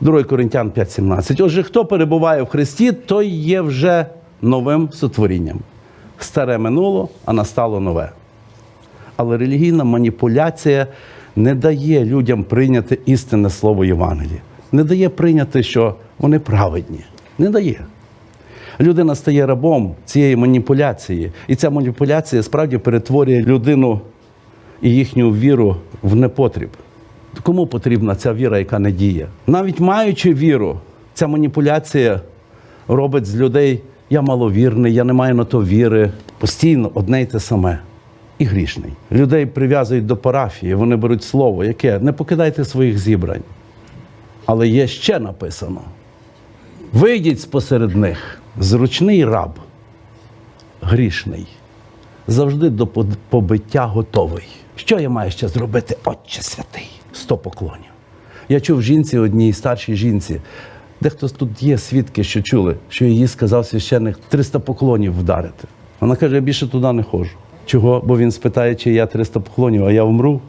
2 Коринтян 5.17. Отже, хто перебуває в Христі, той є вже новим сотворінням. Старе минуло, а настало нове. Але релігійна маніпуляція не дає людям прийняти істинне слово Євангелія. Не дає прийняти, що вони праведні. Не дає. Людина стає рабом цієї маніпуляції. І ця маніпуляція справді перетворює людину і їхню віру в непотріб. Кому потрібна ця віра, яка не діє? Навіть маючи віру, ця маніпуляція робить з людей я маловірний, я не маю на то віри. Постійно одне й те саме. І грішний. Людей прив'язують до парафії, вони беруть слово, яке не покидайте своїх зібрань. Але є ще написано: вийдіть спосеред них, зручний раб, грішний, завжди до побиття готовий. Що я маю ще зробити, Отче святий? Сто поклонів. Я чув жінці одній старшій жінці. Дехто тут є свідки, що чули, що її сказав священник 300 поклонів вдарити. Вона каже, я більше туди не ходжу. Чого? Бо він спитає, чи я 300 поклонів, а я вмру.